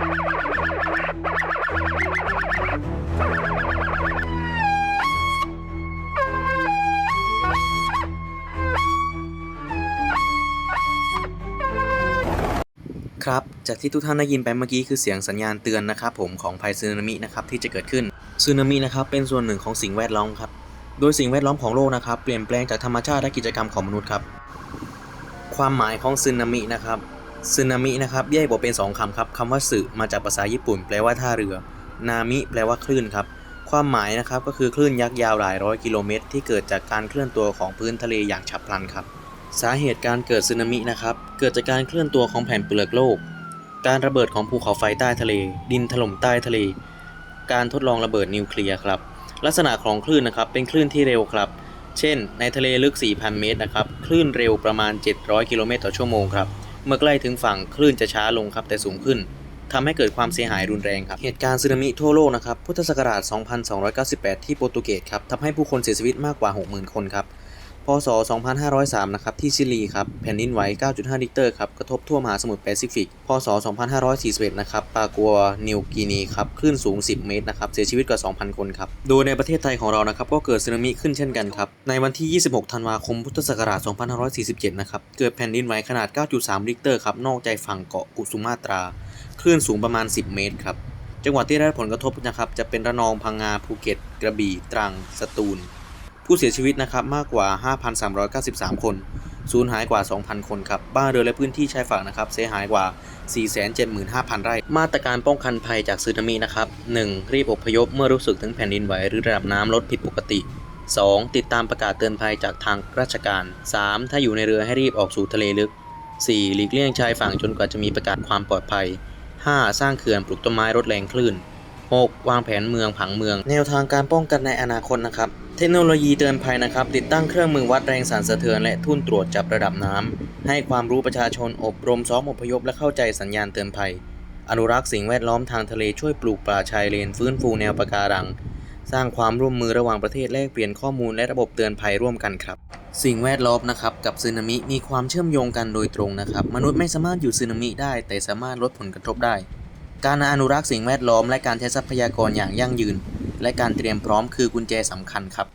ครับจากที่ทุกท่านได้ยินไปเมื่อกี้คือเสียงสัญญาณเตือนนะครับผมของภัยสึนามินะครับที่จะเกิดขึ้นสึนามินะครับเป็นส่วนหนึ่งของสิ่งแวดล้อมครับโดยสิ่งแวดล้อมของโลกนะครับเปลี่ยนแปลงจากธรรมชาติและกิจกรรมของมนุษย์ครับ ความหมายของสึนามินะครับ สึนามินะครับแยกออกเป็นสองคำครับคำว่าสึมาจากภาษาญี่ปุ่น แปลว่าท่าเรือ นามิ แปลว่าคลื่นครับ ความหมายนะครับก็คือคลื่นยักษ์ยาวหลายร้อยกิโลเมตร ที่เกิดจากการเคลื่อนตัวของพื้นทะเลอย่างฉับพลันครับ สาเหตุการเกิดสึนามินะครับ เกิดจากการเคลื่อนตัวของแผ่นเปลือกโลก การระเบิดของภูเขาไฟใต้ทะเล ดินถล่มใต้ทะเล การทดลองระเบิดนิวเคลียร์ครับ ลักษณะของคลื่นนะครับ เป็นคลื่นที่เร็วครับ เช่น ในทะเลลึก 4,000 เมตรนะครับ คลื่นเร็วประมาณ 700 กิโลเมตรต่อชั่วโมงครับ เมื่อใกล้ถึงฝั่งคลื่นจะช้าลงครับแต่สูงขึ้นทำให้เกิดความเสียหายรุนแรงครับ เหตุการณ์สึนามิทั่วโลกนะครับ พุทธศักราช 2298 ที่โปรตุเกสครับทำให้ผู้คนเสียชีวิตมากกว่า 60,000 คนครับ พศ 2503 นะครับ ที่ชิลีครับ แผ่นดินไหว 9.5 ริกเตอร์ครับ กระทบทั่วมหาสมุทรแปซิฟิก พศ 2541 นะครับ ปากัว นิวกินี ครับ คลื่นสูง 10 เมตร นะครับ เสียชีวิตกว่า 2,000 คนครับ โดยในประเทศไทยของเรานะครับ ก็เกิดสึนามิขึ้นเช่นกันครับ ในวันที่ 26 ธันวาคม พุทธศักราช 2547 นะครับ เกิดแผ่นดินไหวขนาด 9.3 ริกเตอร์ ครับ นอกใจฝั่งเกาะกุสุมาตรา คลื่นสูงประมาณ 10 เมตร ครับ จังหวัดที่ได้รับผลกระทบนะครับ จะเป็นระนอง พังงา ภูเก็ต กระบี่ ตรัง สตูล ผู้เสียชีวิตนะครับมากกว่า 5,393 คน สูญหายกว่า 2,000 คนครับ บ้านเรือและพื้นที่ชายฝั่งนะครับเสียหายกว่า 475,000 ไร่ มาตรการป้องกันภัยจากสึนามินะครับ 1. รีบอพยพเมื่อรู้สึกถึงแผ่นดินไหวหรือระดับน้ำลดผิดปกติ 2. ติดตามประกาศเตือนภัยจากทางราชการ 3. ถ้าอยู่ในเรือให้รีบออกสู่ทะเลลึก 4. หลีกเลี่ยงชายฝั่งจนกว่าจะมีประกาศความปลอดภัย 5. สร้างเขื่อนปลูกต้นไม้ลดแรงคลื่น 6. วางแผนเมืองผังเมือง แนวทางการป้องกันในอนาคตนะครับ เทคโนโลยีเตือนภัยนะครับ ติดตั้งเครื่องมือวัดแรงสั่นสะเทือนและทุ่นตรวจจับระดับน้ำให้ความรู้ประชาชนอบรมซ้อมอพยพและเข้าใจสัญญาณเตือนภัย อนุรักษ์สิ่งแวดล้อมทางทะเลช่วยปลูกป่าชายเลน ฟื้นฟูแนวปะการัง สร้างความร่วมมือระหว่างประเทศแลกเปลี่ยนข้อมูลและระบบเตือนภัยร่วมกันครับ สิ่งแวดล้อมนะครับกับสึนามิมีความเชื่อมโยงกันโดยตรงนะครับ มนุษย์ไม่สามารถอยู่สึนามิได้ แต่สามารถลดผลกระทบได้ การอนุรักษ์สิ่งแวดล้อมและการใช้ทรัพยากรอย่างยั่งยืน และการเตรียมพร้อมคือกุญแจสำคัญครับ